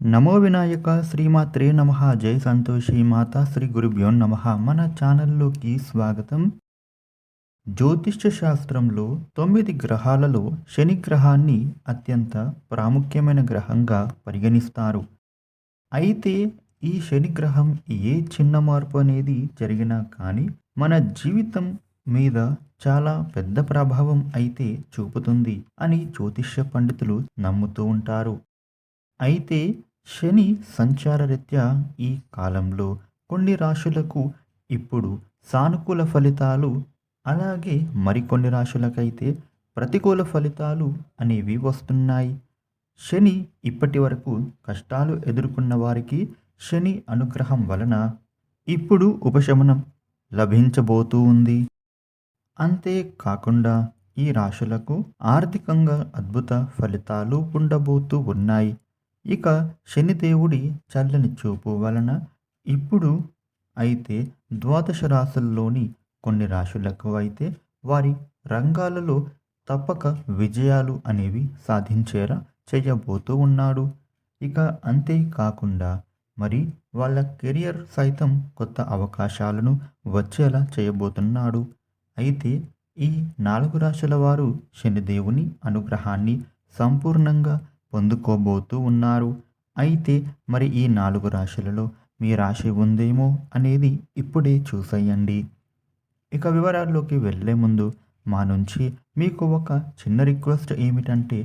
నమో వినాయక శ్రీమాత్రే నమ. జై సంతోషి మాతా శ్రీ గురుభ్యో నమ. మన ఛానల్లోకి స్వాగతం. జ్యోతిష్య శాస్త్రంలో తొమ్మిది గ్రహాలలో శని గ్రహాన్ని అత్యంత ప్రాముఖ్యమైన గ్రహంగా పరిగణిస్తారు. అయితే ఈ శని గ్రహం ఏ చిన్న మార్పు అనేది జరిగినా కానీ మన జీవితం మీద చాలా పెద్ద ప్రభావం అయితే చూపుతుంది అని జ్యోతిష్య పండితులు నమ్ముతూ ఉంటారు. అయితే శని సంచారరీత్యా ఈ కాలంలో కొన్ని రాశులకు ఇప్పుడు సానుకూల ఫలితాలు అలాగే మరికొన్ని రాశులకైతే ప్రతికూల ఫలితాలు అనేవి వస్తున్నాయి. శని ఇప్పటి వరకు కష్టాలు ఎదుర్కొన్న వారికి శని అనుగ్రహం వలన ఇప్పుడు ఉపశమనం లభించబోతూ ఉంది. అంతేకాకుండా ఈ రాశులకు ఆర్థికంగా అద్భుత ఫలితాలు ఉండబోతూ ఉన్నాయి. ఇక శనిదేవుడి చల్లని చూపు వలన ఇప్పుడు అయితే ద్వాదశ రాశుల్లోని కొన్ని రాశులకు అయితే వారి రంగాలలో తప్పక విజయాలు అనేవి సాధించేలా చేయబోతూ ఉన్నాడు. ఇక అంతేకాకుండా మరి వాళ్ళ కెరియర్ సైతం కొత్త అవకాశాలను వచ్చేలా చేయబోతున్నాడు. అయితే ఈ నాలుగు రాశుల వారు శనిదేవుని అనుగ్రహాన్ని సంపూర్ణంగా పొందుకోబోతూ ఉన్నారు. అయితే మరి ఈ నాలుగు రాశులలో మీ రాశి ఉందేమో అనేది ఇప్పుడే చూసేయండి. ఇక వివరాల్లోకి వెళ్ళే ముందు మా నుంచి మీకు ఒక చిన్న రిక్వెస్ట్ ఏమిటంటే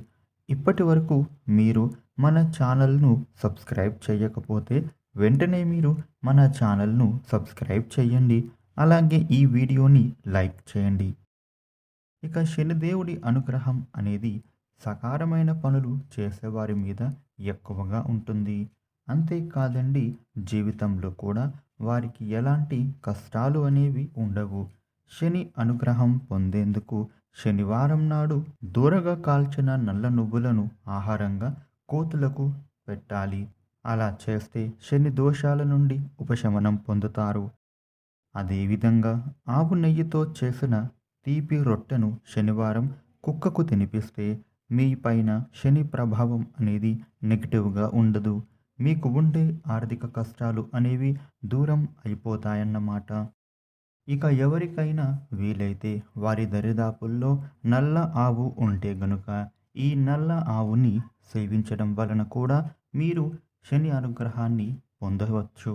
ఇప్పటి వరకు మీరు మన ఛానల్ను సబ్స్క్రైబ్ చేయకపోతే వెంటనే మీరు మన ఛానల్ను సబ్స్క్రైబ్ చేయండి. అలాగే ఈ వీడియోని లైక్ చేయండి. ఇక శనిదేవుడి అనుగ్రహం అనేది సకారమైన పనులు చేసేవారి మీద ఎక్కువగా ఉంటుంది. అంతేకాదండి జీవితంలో కూడా వారికి ఎలాంటి కష్టాలు అనేవి ఉండవు. శని అనుగ్రహం పొందేందుకు శనివారం నాడు దూరగా కాల్చిన నల్ల నువ్వులను ఆహారంగా కోతులకు పెట్టాలి. అలా చేస్తే శని దోషాల నుండి ఉపశమనం పొందుతారు. అదేవిధంగా ఆవు నెయ్యితో చేసిన తీపి రొట్టెను శనివారం కుక్కకు తినిపిస్తే మీ పైన శని ప్రభావం అనేది నెగిటివ్గా ఉండదు. మీకు ఉండే ఆర్థిక కష్టాలు అనేవి దూరం అయిపోతాయన్నమాట. ఇక ఎవరికైనా వీలైతే వారి దరిదాపుల్లో నల్ల ఆవు ఉంటే గనుక ఈ నల్ల ఆవుని సేవించడం వలన కూడా మీరు శని అనుగ్రహాన్ని పొందవచ్చు.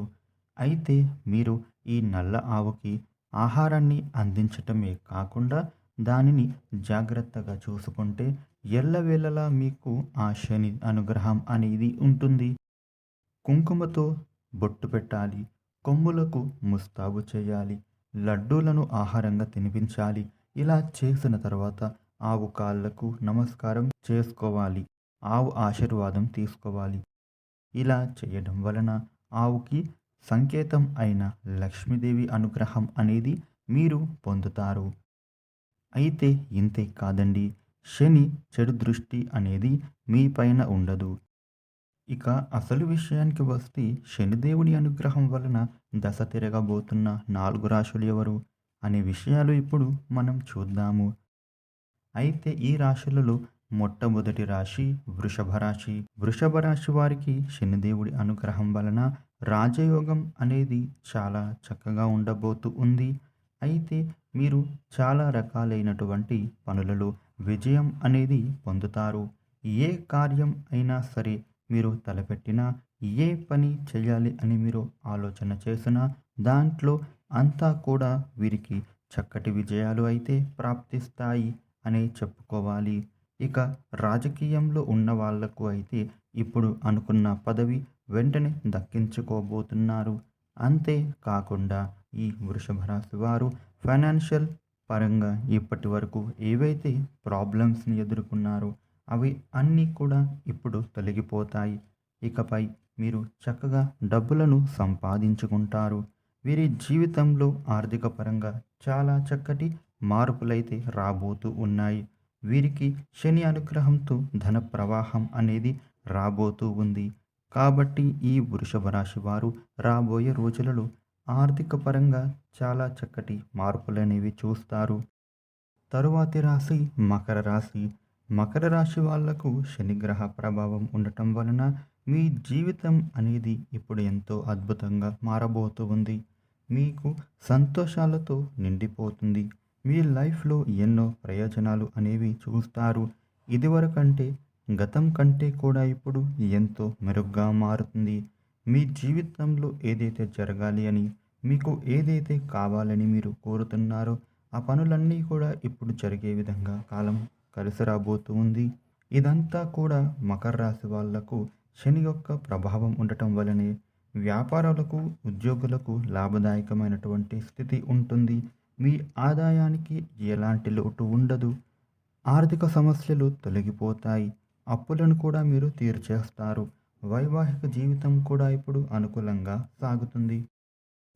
అయితే మీరు ఈ నల్ల ఆవుకి ఆహారాన్ని అందించటమే కాకుండా దానిని జాగ్రత్తగా చూసుకుంటే ఎల్లవేళలా మీకు ఆ శని అనుగ్రహం అనేది ఉంటుంది. కుంకుమతో బొట్టు పెట్టాలి కొమ్ములకు ముస్తాబు చేయాలి లడ్డూలను ఆహారంగా తినిపించాలి ఇలా చేసిన తర్వాత ఆవు కాళ్ళకు నమస్కారం చేసుకోవాలి ఆవు ఆశీర్వాదం తీసుకోవాలి. ఇలా చేయడం వలన ఆవుకి సంకేతం అయిన లక్ష్మీదేవి అనుగ్రహం అనేది మీరు పొందుతారు. అయితే ఇంతే కాదండి. శని చెడు దృష్టి అనేది మీ పైన ఉండదు. ఇక అసలు విషయానికి వస్తే శనిదేవుడి అనుగ్రహం వలన దశ తిరగబోతున్న నాలుగు రాశులు ఎవరు? అనే విషయాలు ఇప్పుడు మనం చూద్దాము. అయితే ఈ రాశులలో మొట్టమొదటి రాశి వృషభ రాశి. వృషభ రాశి వారికి శనిదేవుడి అనుగ్రహం వలన రాజయోగం అనేది చాలా చక్కగా ఉండబోతూ ఉంది. అయితే మీరు చాలా రకాలైనటువంటి పనులలో విజయం అనేది పొందుతారు. ఏ కార్యం అయినా సరే మీరు తలపెట్టినా ఏ పని చేయాలి అని మీరు ఆలోచన చేసినా దాంట్లో అంతా కూడా వీరికి చక్కటి విజయాలు అయితే ప్రాప్తిస్తాయి అని చెప్పుకోవాలి. ఇక రాజకీయంలో ఉన్న వాళ్ళకు అయితే ఇప్పుడు అనుకున్న పదవి వెంటనే దక్కించుకోబోతున్నారు. అంతేకాకుండా ఈ వృషభ రాశి వారు ఫైనాన్షియల్ పరంగా ఇప్పటి వరకు ఏవైతే ప్రాబ్లమ్స్ని ఎదుర్కొన్నారో అవి అన్నీ కూడా ఇప్పుడు తొలగిపోతాయి. ఇకపై మీరు చక్కగా డబ్బులను సంపాదించుకుంటారు. వీరి జీవితంలో ఆర్థిక పరంగా చాలా చక్కటి మార్పులైతే రాబోతూ ఉన్నాయి. వీరికి శని అనుగ్రహంతో ధన ప్రవాహం అనేది రాబోతూ ఉంది. కాబట్టి ఈ వృషభ రాశి వారు రాబోయే రోజులలో ఆర్థిక పరంగా చాలా చక్కటి మార్పులనేవి చూస్తారు. తరువాతి రాశి మకర రాశి. మకర రాశి వాళ్ళకు శనిగ్రహ ప్రభావం ఉండటం వలన మీ జీవితం అనేది ఇప్పుడు ఎంతో అద్భుతంగా మారబోతూ ఉంది. మీకు సంతోషాలతో నిండిపోతుంది. మీ లైఫ్లో ఎన్నో ప్రయోజనాలు అనేవి చూస్తారు. ఇదివరకంటే గతం కంటే కూడా ఇప్పుడు ఎంతో మెరుగ్గా మారుతుంది. మీ జీవితంలో ఏదైతే జరగాలి అని మీకు ఏదైతే కావాలని మీరు కోరుతున్నారో ఆ పనులన్నీ కూడా ఇప్పుడు జరిగే విధంగా కాలం కలిసి రాబోతూ ఉంది. ఇదంతా కూడా మకర రాశి వాళ్ళకు శని యొక్క ప్రభావం ఉండటం వలనే వ్యాపారాలకు ఉద్యోగులకు లాభదాయకమైనటువంటి స్థితి ఉంటుంది. మీ ఆదాయానికి ఎలాంటి లోటు ఉండదు. ఆర్థిక సమస్యలు తొలగిపోతాయి. అప్పులను కూడా మీరు తీర్చేస్తారు. వైవాహిక జీవితం కూడా ఇప్పుడు అనుకూలంగా సాగుతుంది.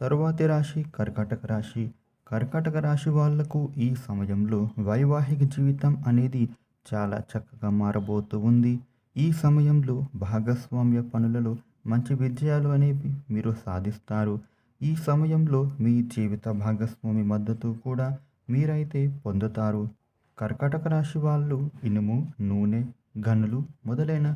తరువాతి రాశి కర్కాటక రాశి. కర్కాటక రాశి వాళ్ళకు ఈ సమయంలో వైవాహిక జీవితం అనేది చాలా చక్కగా మారబోతూ ఉంది. ఈ సమయంలో భాగస్వామ్య పనులలో మంచి విజయాలు అనేవి మీరు సాధిస్తారు. ఈ సమయంలో మీ జీవిత భాగస్వామి మద్దతు కూడా మీరైతే పొందుతారు. కర్కాటక రాశి వాళ్ళు ఇనుము నూనె గనులు మొదలైన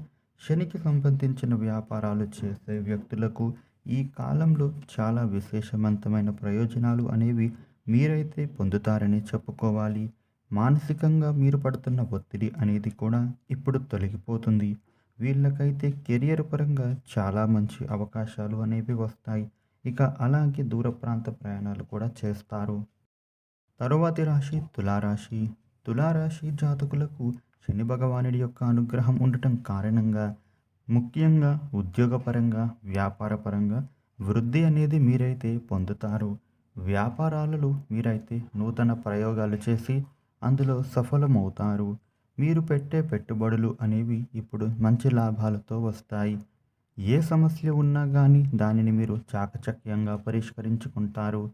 శనికి సంబంధించిన వ్యాపారాలు చేసే వ్యక్తులకు ఈ కాలంలో చాలా విశేషవంతమైన ప్రయోజనాలు అనేవి మీరైతే పొందుతారని చెప్పుకోవాలి. మానసికంగా మీరు పడుతున్న ఒత్తిడి అనేది కూడా ఇప్పుడు తొలగిపోతుంది. వీళ్ళకైతే కెరియర్ పరంగా చాలా మంచి అవకాశాలు అనేవి వస్తాయి. ఇక అలాగే దూర ప్రాంత ప్రయాణాలు కూడా చేస్తారు. తరువాతి రాశి తులారాశి. తులారాశి జాతకులకు శని భగవానుడి యొక్క అనుగ్రహం ఉండటం కారణంగా ముఖ్యంగా ఉద్యోగపరంగా వ్యాపారపరంగా వృద్ధి అనేది మీరైతే పొందుతారు. వ్యాపారాలలో మీరైతే నూతన ప్రయోగాలు చేసి అందులో సఫలమవుతారు. మీరు పెట్టే పెట్టుబడులు అనేవి ఇప్పుడు మంచి లాభాలతో వస్తాయి. ఏ సమస్య ఉన్నా కానీ దానిని మీరు చాకచక్యంగా పరిష్కరించుకుంటారు.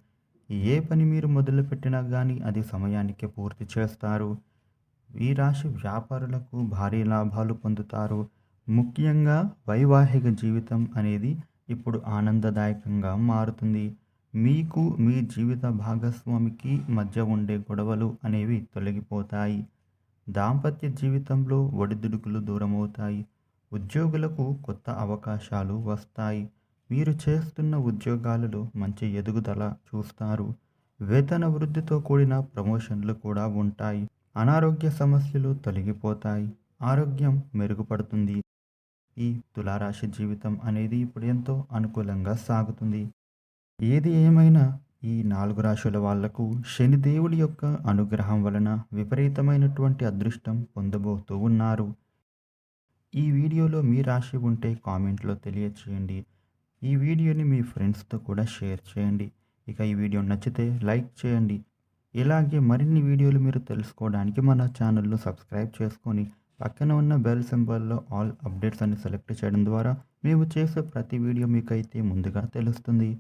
ఏ పని మీరు మొదలుపెట్టినా కానీ అది సమయానికి పూర్తి చేస్తారు. ఈ రాశి వ్యాపారులకు భారీ లాభాలు పొందుతారు. ముఖ్యంగా వైవాహిక జీవితం అనేది ఇప్పుడు ఆనందదాయకంగా మారుతుంది. మీకు మీ జీవిత భాగస్వామికి మధ్య ఉండే గొడవలు అనేవి తొలగిపోతాయి. దాంపత్య జీవితంలో ఒడిదుడుకులు దూరమవుతాయి. ఉద్యోగులకు కొత్త అవకాశాలు వస్తాయి. మీరు చేస్తున్న ఉద్యోగాలలో మంచి ఎదుగుదల చూస్తారు. వేతన వృద్ధితో కూడిన ప్రమోషన్లు కూడా ఉంటాయి. అనారోగ్య సమస్యలు తొలగిపోతాయి ఆరోగ్యం మెరుగుపడుతుంది. ఈ తులారాశి జీవితం అనేది ఇప్పుడు ఎంతో అనుకూలంగా సాగుతుంది. ఏది ఏమైనా ఈ నాలుగు రాశుల వాళ్ళకు శనిదేవుడి యొక్క అనుగ్రహం వలన విపరీతమైనటువంటి అదృష్టం పొందబోతూ ఉన్నారు. ఈ వీడియోలో మీ రాశి ఉంటే కామెంట్లో తెలియచేయండి. ఈ వీడియోని మీ ఫ్రెండ్స్తో కూడా షేర్ చేయండి. ఇక ఈ వీడియో నచ్చితే లైక్ చేయండి. ఇలాగే మరిన్ని వీడియోలు మీరు తెలుసుకోవడానికి మన ఛానల్ను సబ్స్క్రైబ్ చేసుకొని పక్కన ఉన్న బెల్ సింబల్లో ఆల్ అప్డేట్స్ అని సెలెక్ట్ చేయడం ద్వారా మేము చేసే ప్రతి వీడియో మీకైతే ముందుగా తెలుస్తుంది.